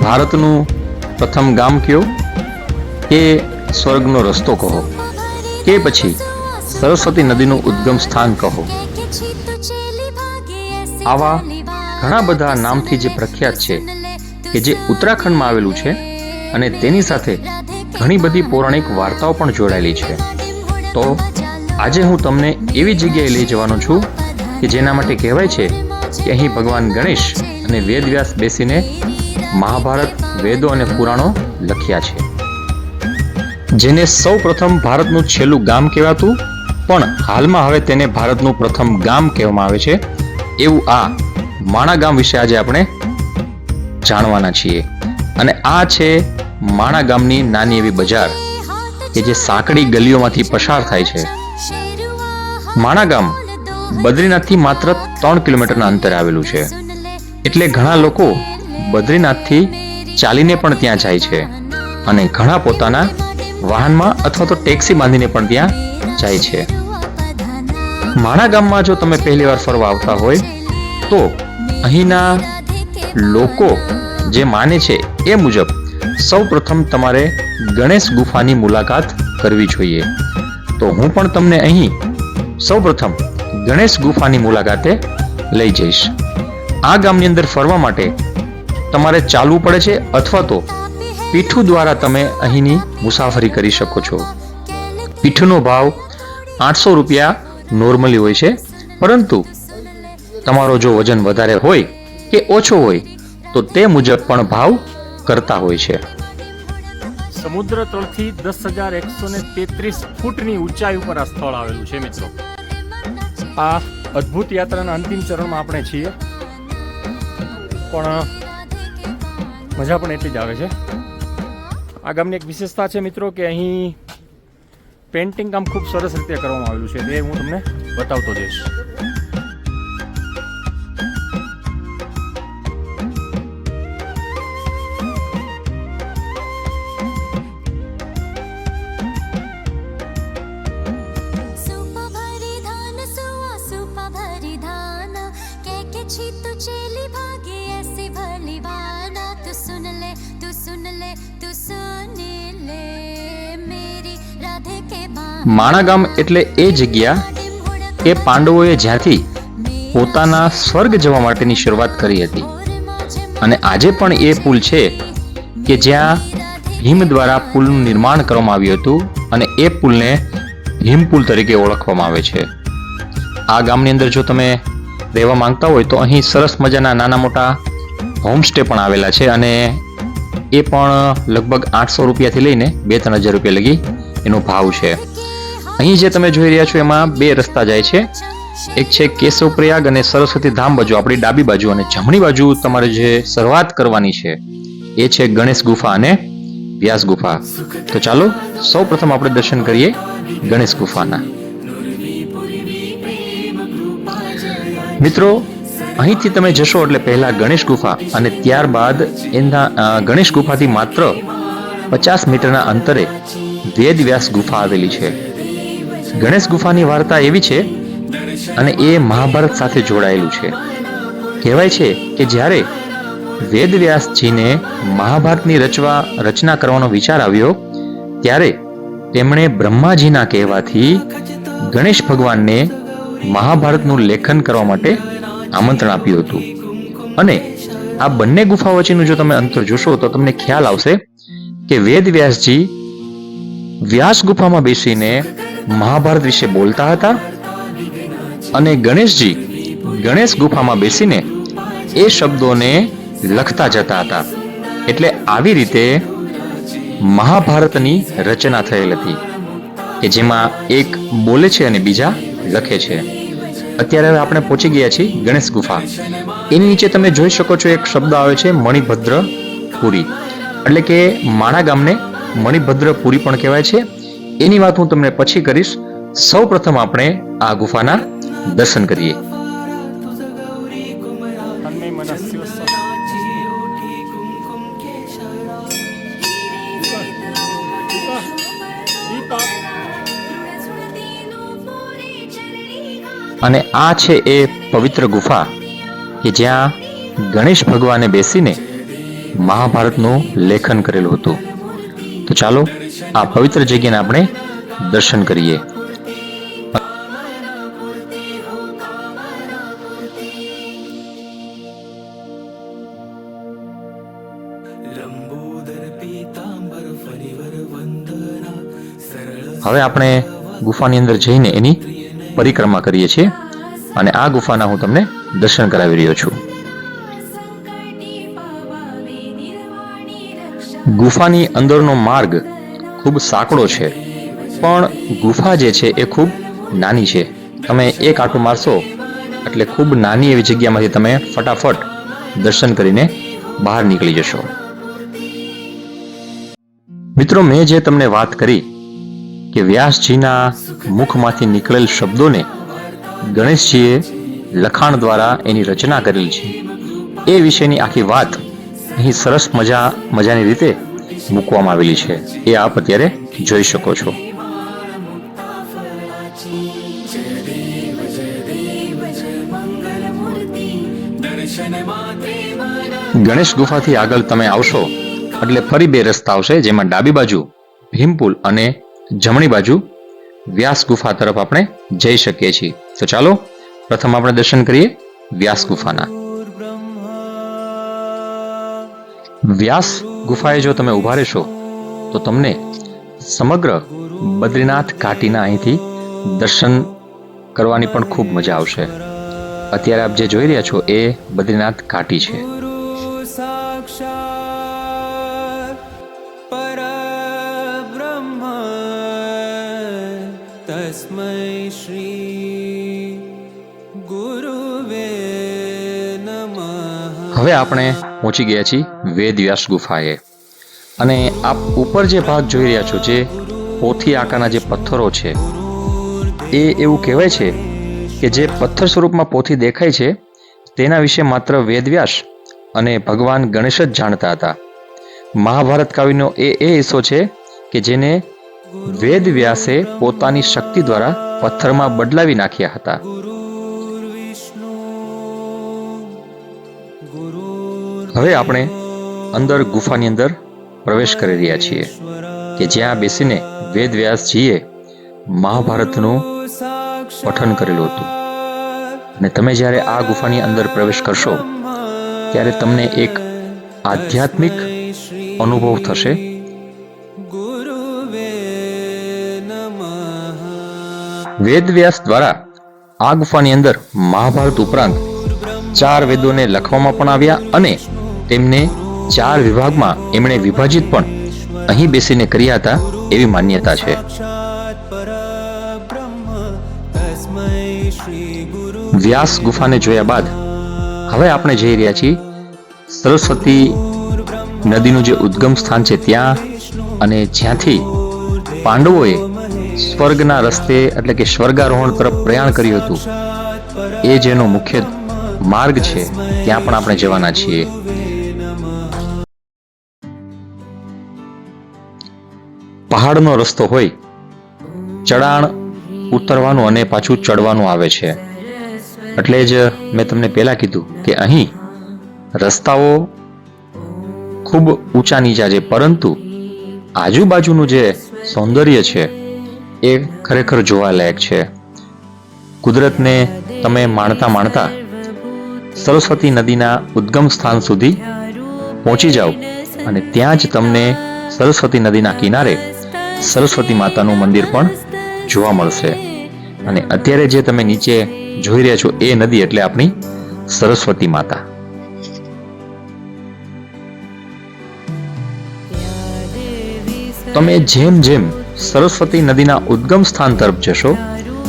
ભારતનું પ્રથમ ગામ કયો? કે સ્વર્ગનો રસ્તો કહો. કે પછી સરસ્વતી નદીનું ઉદ્ગમ સ્થાન કહો. આવા ઘણા બધા નામથી જે પ્રખ્યાત છે, કે જે ઉત્તરાખંડમાં આવેલું છે, અને તેની સાથે ઘણી બધી પૌરાણિક વાર્તાઓ પણ જોડાયેલી છે. તો આજે હું તમને એવી જગ્યાએ લઈ જવાનો છું, કે જેના માટે કહેવાય છે કે અહીં ભગવાન ગણેશ અને વેદવ્યાસ બેસીને મહાભારત, વેદો અને પુરાણો લખ્યા છે. જેને સૌ પ્રથમ ભારતનું છેલ્લું ગામ કહેવાતું, પણ હાલમાં હવે તેને ભારતનું પ્રથમ ગામ કહેવામાં આવે છે, એવું આ માણા ગામ વિશે આજે આપણે જાણવાના છીએ. અને આ છે માણા ગામની નાની એવી બજાર, કે જે સાંકડી ગલીઓમાંથી પસાર થાય છે. માણા ગામ બદ્રીનાથથી માત્ર ત્રણ કિલોમીટરના અંતરે આવેલું છે. એટલે ઘણા લોકો બદ્રીનાથથી ચાલીને પણ ત્યાં જાય છે અને ઘણા પોતાના વાહનમાં અથવા તો ટેક્સી બાંધીને પણ ત્યાં જાય છે. માણા ગામમાં જો તમે પહેલી વાર ફરવા આવતા હોય, તો અહીંના લોકો જે માને છે એ મુજબ સૌ પ્રથમ તમારે ગણેશ ગુફાની મુલાકાત કરવી જોઈએ. તો હું પણ તમને અહીં સૌ પ્રથમ ગણેશ ગુફાની મુલાકાતે લઈ જઈશ. આ ગામની અંદર ફરવા માટે તમારે ચાલવું પડે છે અથવા તો પીઠું દ્વારા તમે અહીંની મુસાફરી કરી શકો છો. પીઠનો ભાવ આઠસો રૂપિયા નોર્મલી હોય છે. પરંતુ તમારો જો વજન વધારે હોય કે ઓછો હોય, તો તે મુજબ પણ ભાવ કરતા હોય છે. સમુદ્ર તળથી દસ હજાર એકસો ને તેત્રીસ ફૂટની ઊંચાઈ ઉપર આ સ્થળ આવેલું છે મિત્રો. આ અદ્ભુત યાત્રાના અંતિમ ચરણમાં આપણે છીએ. પણ મજા પણ એટલી જ આવે છે. આ ગામની એક વિશેષતા છે મિત્રો કે અહીં પેન્ટિંગ કામ ખૂબ સરસ રીતે કરવામાં આવેલું છે. એ હું તમને બતાવતો જઈશ. માણા ગામ એટલે એ જગ્યા એ પાંડવોએ જ્યાંથી પોતાના સ્વર્ગ જવા માટેની શરૂઆત કરી હતી. અને આજે પણ એ પુલ છે કે જ્યાં હિમ દ્વારા પુલનું નિર્માણ કરવામાં આવ્યું હતું અને એ પુલને હિમ પુલ તરીકે ઓળખવામાં આવે છે. આ ગામની અંદર જો તમે રહેવા માંગતા હોય તો અહીં સરસ મજાના નાના મોટા હોમસ્ટે પણ આવેલા છે અને એ પણ લગભગ આઠસો રૂપિયાથી લઈને બે ત્રણ હજાર રૂપિયા લગી એનો ભાવ છે. અહીં જે તમે જોઈ રહ્યા છો, એમાં બે રસ્તા જાય છે. એક છે કેશવ પ્રયાગ અને સરસ્વતી ધામ બાજુ, આપણી ડાબી બાજુ અને જમણી બાજુ તમારે જે શરૂઆત કરવાની છે, એ છે ગણેશ ગુફા અને વ્યાસ ગુફા. તો ચાલો, સૌ પ્રથમ આપણે દર્શન કરીએ ગણેશ ગુફાના. મિત્રો, અહીંથી તમે જશો એટલે પહેલા ગણેશ ગુફા અને ત્યારબાદ એના ગણેશ ગુફાથી માત્ર પચાસ મીટરના અંતરે વેદ વ્યાસ ગુફા આવેલી છે. ગણેશ ગુફાની વાર્તા એવી છે અને એ મહાભારત સાથે જોડાયેલું છે. કહેવાય છે કે જ્યારે વેદવ્યાસજીને મહાભારતની રચવા, રચના કરવાનો વિચાર આવ્યો, ત્યારે તેમણે બ્રહ્માજીના કહેવાથી ગણેશ ભગવાનને મહાભારતનું લેખન કરવા માટે આમંત્રણ આપ્યું હતું. અને આ બંને ગુફા વચ્ચેનું જો તમે અંતર જોશો, તો તમને ખ્યાલ આવશે કે વેદવ્યાસજી વ્યાસ ગુફામાં બેસીને મહાભારત વિશે બોલતા હતા અને ગણેશજી ગણેશ ગુફામાં બેસીને એ શબ્દોને લખતા જતા હતા. એટલે આવી રીતે મહાભારતની રચના થયેલ હતી, કે જેમાં એક બોલે છે અને બીજા લખે છે. અત્યારે હવે આપણે પહોંચી ગયા છીએ ગણેશ ગુફા. એની નીચે તમે જોઈ શકો છો એક શબ્દ આવે છે મણિભદ્ર પુરી એટલે કે માણા ગામને મણિભદ્ર પુરી પણ કહેવાય છે. એની વાત હું તમને પછી કરીશ સૌ પ્રથમ આપણે આ ગુફાના દર્શન કરીએ. અને આ છે એ પવિત્ર ગુફા કે જ્યાં ગણેશ ભગવાને બેસીને મહાભારતનું લેખન કરેલું હતું તો ચાલો આ પવિત્ર જગ્યાને આપણે દર્શન કરીએ. હવે આપણે ગુફાની અંદર જઈને એની પરિક્રમા કરીએ છીએ અને આ ગુફાના હું તમને દર્શન કરાવી રહ્યો છું. ગુફાની અંદરનો માર્ગ ખૂબ સાંકડો છે. પણ ગુફા જે છે એ ખૂબ નાની છે. તમે એક આંટો મારશો, એટલે ખૂબ નાની એવી જગ્યામાંથી તમે ફટાફટ દર્શન કરીને બહાર નીકળી જશો. મિત્રો, મેં જે તમને વાત કરી કે વ્યાસજીના મુખમાંથી નીકળેલ શબ્દોને ગણેશજીએ લખાણ દ્વારા એની રચના કરેલી છે. એ વિશેની આખી વાત અહીં સરસ મજા, મજાની રીતે મૂકવામાં આવેલી છે. એ આપ અત્યારે જોઈ શકો છો. ગણેશ ગુફાથી આગળ તમે આવશો, એટલે ફરી બે રસ્તા આવશે, જેમાં ડાબી બાજુ ભીમપુલ અને જમણી બાજુ વ્યાસ ગુફા તરફ આપણે જઈ શકીએ છીએ. તો ચાલો, પ્રથમ આપણે દર્શન કરીએ વ્યાસ ગુફાના. વ્યાસ ગુફાએ જો તમે ઊભા રહેશો તો તમને સમગ્ર બદ્રીનાથ ઘાટીના અહીંથી દર્શન કરવાની પણ ખૂબ મજા આવશે. અત્યારે આપ જે જોઈ રહ્યા છો એ બદ્રીનાથ ઘાટી છે. ગુરુ સાક્ષાત પરબ્રહ્મ તસ્મૈ શ્રી ગુરુવે નમઃ. હવે આપણે પહોંચી ગયા છીએ વેદ વ્યાસ ગુફાએ. અને આપ ઉપર જે ભાગ જોઈ રહ્યા છો, જે પોથી આકારના જે પથ્થરો છે, એ એવું કહેવાય છે કે જે પથ્થર સ્વરૂપમાં પોથી દેખાય છે, તેના વિશે માત્ર વેદવ્યાસ અને ભગવાન ગણેશ જ જાણતા હતા. મહાભારત કાવ્યનો એ એ હિસ્સો છે કે જેને વેદ વ્યાસે પોતાની શક્તિ દ્વારા પથ્થરમાં બદલાવી નાખ્યા હતા. હવે આપણે અંદર ગુફાની અંદર પ્રવેશ કરી રહ્યા છીએ કે જ્યાં બેસીને વેદ વ્યાસજીએ મહાભારતનું પઠન કરેલું હતું. અને તમે જ્યારે આ ગુફાની અંદર પ્રવેશ કરશો, ત્યારે તમને એક આધ્યાત્મિક અનુભવ થશે. વેદ વ્યાસ દ્વારા આ ગુફાની અંદર મહાભારત ઉપરાંત ચાર વેદોને લખવામાં પણ આવ્યા અને તેમને ચાર વિભાગમાં એમણે વિભાજિત પણ અહીં બેસીને કર્યા હતા એવી માન્યતા છે. વ્યાસ ગુફાને જોયા બાદ હવે આપણે જઈ રહ્યા છીએ સરસ્વતી નદીનું જે ઉદ્ગમ સ્થાન છે ત્યાં અને જ્યાંથી પાંડવોએ સ્વર્ગના રસ્તે એટલે કે સ્વર્ગારોહણ તરફ પ્રયાણ કર્યું હતું. એ જેનો મુખ્ય માર્ગ છે, ત્યાં પણ આપણે જવાના છીએ. પહાડનો રસ્તો હોય ચડાણ ઉતરવાનું અને પાછું ચડવાનું આવે છે. એટલે જ મેં તમને પહેલાં કીધું કે અહીં રસ્તાઓ ખૂબ ઊંચા નીચા છે પરંતુ આજુબાજુનું જે સૌંદર્ય છે, એ ખરેખર જોવાલાયક છે. કુદરતને તમે માણતા માણતા સરસ્વતી નદીના ઉદ્ગમ સ્થાન સુધી પહોંચી જાઓ અને ત્યાં જ તમને સરસ્વતી નદીના કિનારે સરસ્વતી માતાનું મંદિર પણ જોવા મળશે. અને અત્યારે જે તમે નીચે જોઈ રહ્યા છો એ નદી એટલે આપણી સરસ્વતી માતા. તમે જેમ જેમ સરસ્વતી નદીના ઉદ્ગમ સ્થાન તરફ જશો,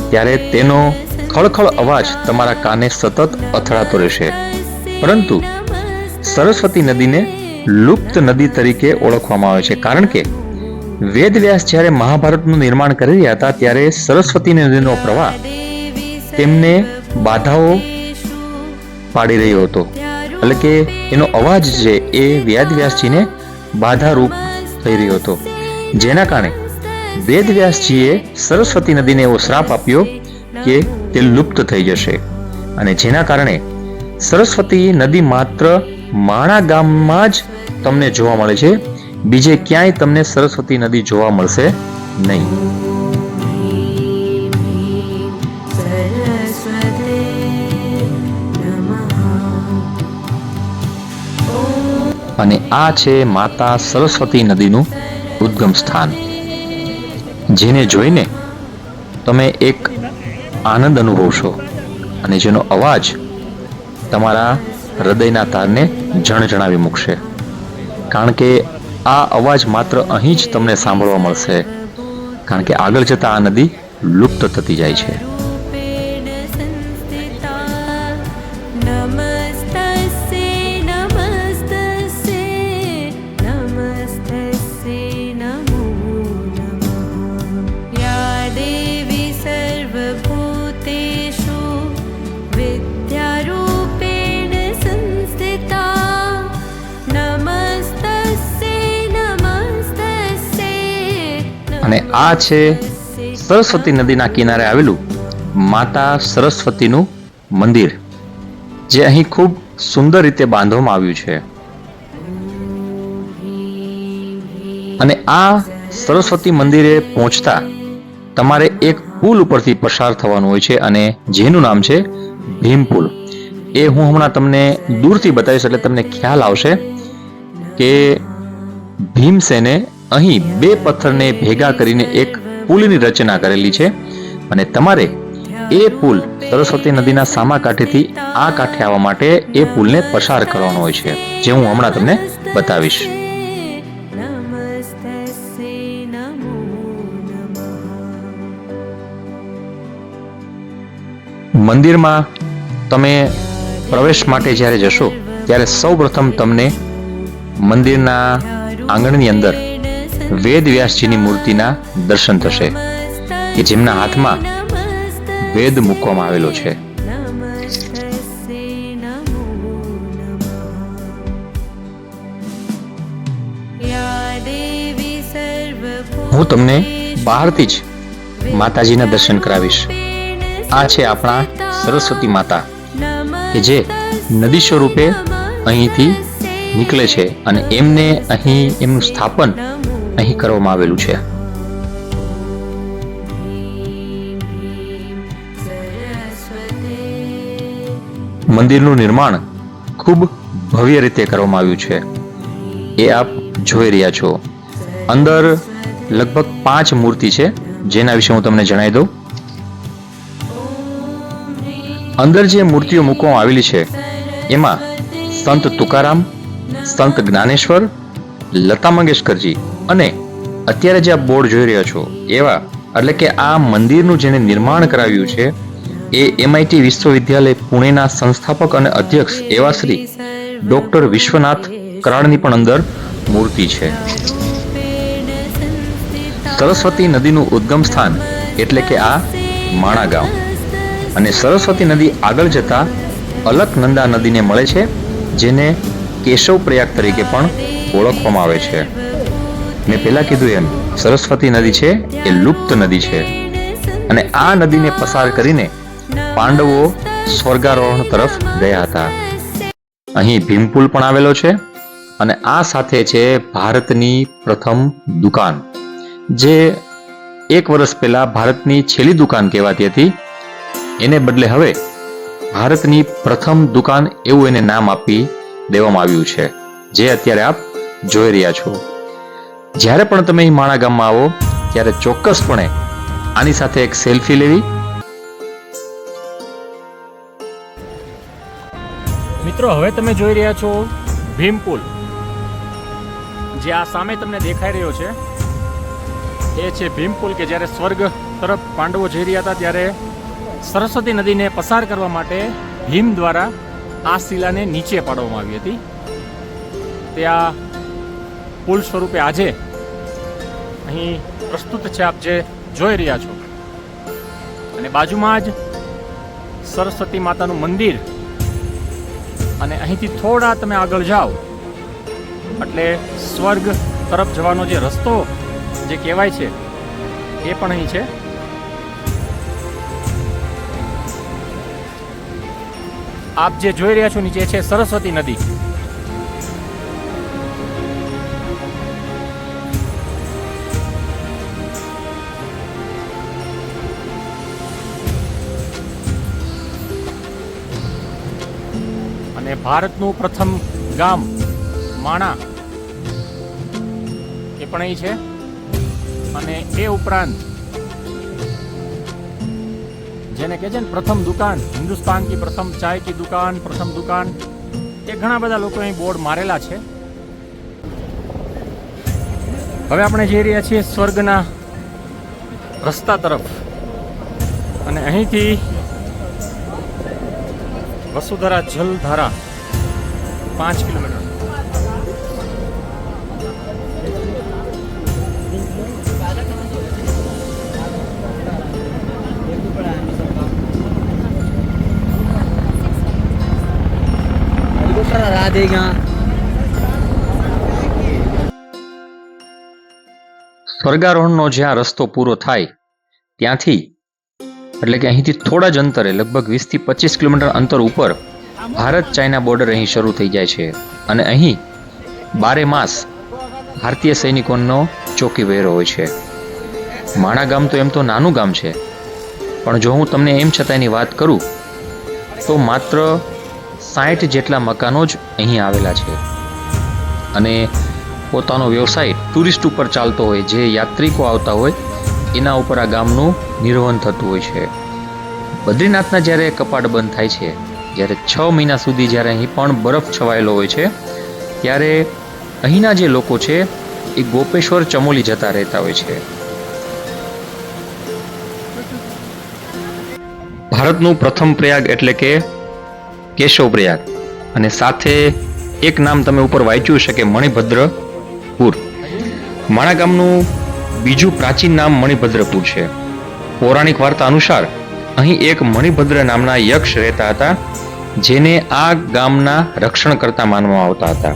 ત્યારે તેનો ખળખળ અવાજ તમારા કાને સતત અથડાતો રહેશે. પરંતુ સરસ્વતી નદીને લુપ્ત નદી તરીકે ઓળખવામાં આવે છે. કારણ કે વેદવ્યાસ જ્યારે મહાભારતનું નિર્માણ કરી રહ્યા હતા, ત્યારે સરસ્વતી નદીનો પ્રવાહ તેમને બાધાઓ પાડી રહ્યો હતો. એટલે કે એનો અવાજ છે એ વેદવ્યાસજીને બાધારૂપ થઈ રહ્યો હતો. જેના કારણે વેદવ્યાસજીએ સરસ્વતી નદીને એવો શ્રાપ આપ્યો કે તે લુપ્ત થઈ જશે. અને જેના કારણે સરસ્વતી નદી માત્ર માણા ગામમાં જ તમને જોવા મળે છે બીજે ક્યાંય તમને સરસ્વતી નદી જોવા મળશે નહીં. અને આ છે માતા સરસ્વતી નદીનું ઉદ્ગમ સ્થાન. જેને જોઈને તમે એક આનંદ અનુભવશો અને જેનો અવાજ તમારા હૃદયના તારને જણ જણાવી મૂકશે. કારણ કે આ અવાજ માત્ર અહીં જ તમને સાંભળવા મળશે. કારણ કે આગળ જતા આ નદી લુપ્ત થતી જાય છે. અને આ છે સરસ્વતી નદીના કિનારે આવેલું માતા સરસ્વતીનું મંદિર, જે અહીં ખૂબ સુંદર રીતે બાંધવામાં આવ્યું છે. અને આ સરસ્વતી મંદિરે પહોંચતા તમારે એક પુલ ઉપરથી પસાર થવાનું હોય છે અને જેનું નામ છે ભીમ પુલ એ હું હમણાં તમને દૂરથી બતાવીશ એટલે તમને ખ્યાલ આવશે કે ભીમસેને અહીં બે પથ્થરને ભેગા કરીને એક પુલની રચના કરેલી છે અને તમારે એ પુલ સરસ્વતી નદીના સામા કાંઠેથી આ કાંઠે આવવા માટે એ પુલને પસાર કરવાનો હોય છે જે હું હમણાં તમને બતાવીશ. મંદિરમાં તમે પ્રવેશ માટે જ્યારે જશો ત્યારે સૌ પ્રથમ તમને મંદિરના આંગણની અંદર વેદ વ્યાસજીની મૂર્તિના દર્શન થશે, કે જેમના હાથમાં વેદ મૂકવામાં આવેલો છે. હું તમને બહારથી જ માતાજીના દર્શન કરાવીશ. આ છે આપણા સરસ્વતી માતા, કે જે નદી સ્વરૂપે અહીંથી નીકળે છે અને એમને અહીં એમનું સ્થાપન અહીં કરવામાં આવેલું છે. મંદિરનું નિર્માણ ખૂબ ભવ્ય રીતે કરવામાં આવ્યું છે. એ આપ જોઈ રહ્યા છો. અંદર લગભગ પાંચ મૂર્તિ છે, જેના વિશે હું તમને જણાવી દઉં. અંદર જે મૂર્તિઓ મૂકવામાં આવેલી છે, એમાં સંત તુકારામ, સંત જ્ઞાનેશ્વર, લતા મંગેશકરજી અને અત્યારે જે આ બોર્ડ જોઈ રહ્યા છો, એવા, એટલે કે આ મંદિરનું જેને નિર્માણ કરાવ્યું છે, એ એમઆઈટી વિશ્વવિદ્યાલય પુણેના સંસ્થાપક અને અધ્યક્ષ એવા શ્રી ડોક્ટર વિશ્વનાથ કરાડની પણ અંદર મૂર્તિ છે. સરસ્વતી નદીનું ઉદ્ગમ સ્થાન એટલે કે આ માણા ગામ. અને સરસ્વતી નદી આગળ જતા અલકનંદા નદીને મળે છે, જેને કેશવ પ્રયાગ તરીકે પણ ઓળખવામાં આવે છે. મેં પહેલા કીધું એમ, સરસ્વતી નદી છે, એ લુપ્ત નદી છે. અને આ નદીને પસાર કરીને પાંડવો સ્વર્ગારોહણ તરફ ગયા હતા. અહીં ભીમપુલ પણ આવેલો છે અને આ સાથે છે ભારતની પ્રથમ દુકાન, જે એક વર્ષ પહેલા ભારતની છેલ્લી દુકાન કહેવાતી હતી. એને બદલે હવે ભારતની પ્રથમ દુકાન એવું એને નામ આપી દેવામાં આવ્યું છે, જે અત્યારે આપ જોઈ રહ્યા છો. જ્યારે પણ તમે માણા ગામમાં આવો, ત્યારે ચોક્કસપણે આની સાથે એક સેલ્ફી લેવી. મિત્રો, હવે તમે જોઈ રહ્યા છો ભીમપુલ જે આ સામે તમને દેખાઈ રહ્યો છે, એ છે ભીમપુલ કે જ્યારે સ્વર્ગ તરફ પાંડવો જઈ રહ્યા હતા, ત્યારે સરસ્વતી નદીને પસાર કરવા માટે ભીમ દ્વારા આ શિલાને નીચે પાડવામાં આવી હતી. તે આ પુલ સ્વરૂપે આજે અહીં પ્રસ્તુત છે આપ જે જોઈ રહ્યા છો. અને બાજુમાં જ સરસ્વતી માતાનું મંદિર. અને અહીંથી થોડા તમે આગળ જાઓ. એટલે સ્વર્ગ તરફ જવાનો જે રસ્તો જે કહેવાય છે, એ પણ અહીં છે. આપ જે જોઈ રહ્યા છો નીચે છે સરસ્વતી નદી. ભારતનું પ્રથમ ગામ માણા. એ પણ અહીં છે. અને એ ઉપરાંત જેને કહે છે ને પ્રથમ દુકાન, હિન્દુસ્તાન કી પ્રથમ ચાય કી દુકાન, પ્રથમ દુકાન, એ ઘણા બધા લોકો અહીં બોર્ડ મારેલા છે. હવે આપણે જઈ રહ્યા છીએ સ્વર્ગના રસ્તા તરફ. અને અહીંથી વસુધારા જલધારા પાંચ કિલોમીટર हेलीकॉप्टर हरा देगा સ્વર્ગારોહણનો જ્યાં રસ્તો પૂરો થાય ત્યાંથી એટલે કે અહીંથી થોડા જ અંતરે લગભગ વીસથી પચીસ કિલોમીટર અંતર ઉપર ભારત ચાઇના બોર્ડર અહીં શરૂ થઈ જાય છે અને અહીં બારે માસ ભારતીય સૈનિકોનો ચોકી વહેરો હોય છે. માણા ગામ તો એમ તો નાનું ગામ છે. પણ જો હું તમને એમ છતાં એની વાત કરું, તો માત્ર સાઠ જેટલા મકાનો જ અહીં આવેલા છે. અને પોતાનો વ્યવસાય ટુરિસ્ટ ઉપર ચાલતો હોય, જે યાત્રિકો આવતા હોય, એના ઉપર આ ગામનું નિર્વહન થતું હોય છે. બદ્રીનાથના જ્યારે કપાટ બંધ થાય છે જ્યારે છ મહિના સુધી જ્યારે અહીં પણ બરફ છવાયેલો હોય છે, ત્યારે અહીંના જે લોકો છે, એ ગોપેશ્વર ચમોલી જતા રહેતા હોય છે. ભારતનું પ્રથમ પ્રયાગ એટલે કે કેશવ પ્રયાગ. અને સાથે એક નામ તમે ઉપર વાંચ્યું છે કે મણિભદ્રપુર. માણા ગામનું બીજું પ્રાચીન નામ મણિભદ્રપુર છે. પૌરાણિક વાર્તા અનુસાર અહીં એક મણિભદ્ર નામના યક્ષ રહેતા હતા, જેને આ ગામના રક્ષણ કરતા માનવામાં આવતા હતા.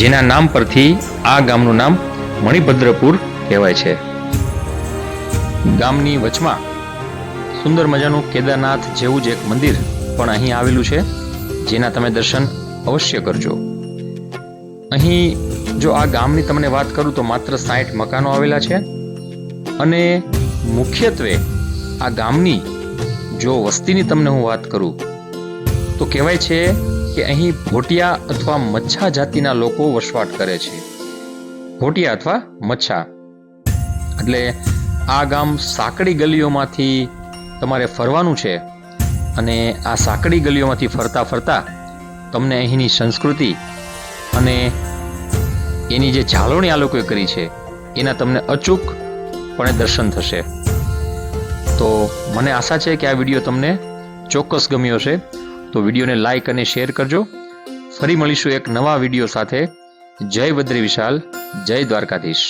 જેના નામ પરથી આ ગામનું નામ મણિભદ્રપુર કહેવાય છે. ગામની વચમાં સુંદર મજાનું કેદારનાથ જેવું જ એક મંદિર પણ અહીં આવેલું છે, જેના તમે દર્શન અવશ્ય કરજો. અહીં જો આ ગામની તમને વાત કરું તો માત્ર સાઠ મકાનો આવેલા છે અને મુખ્યત્વે આ ગામની જો વસ્તીની તમને હું વાત કરું, તો કહેવાય છે કે અહીં ભોટિયા અથવા મચ્છા જાતિના લોકો વસવાટ કરે છે. ભોટિયા અથવા મચ્છા. એટલે આ ગામ સાંકડી ગલીઓમાંથી તમારે ફરવાનું છે અને આ સાંકડી ગલીઓમાંથી ફરતા ફરતા તમને અહીંની સંસ્કૃતિ અને એની જે જાળવણી આ લોકોએ કરી છે, એના તમને અચૂકપણે દર્શન થશે. તો મને આશા છે કે આ વીડિયો તમને ચોક્કસ ગમ્યો છે તો વિડીયોને લાઇક અને શેર કરજો. ફરી મળીશું એક નવા વીડિયો સાથે. જય બદ્રી વિશાલ, જય દ્વારકાધીશ.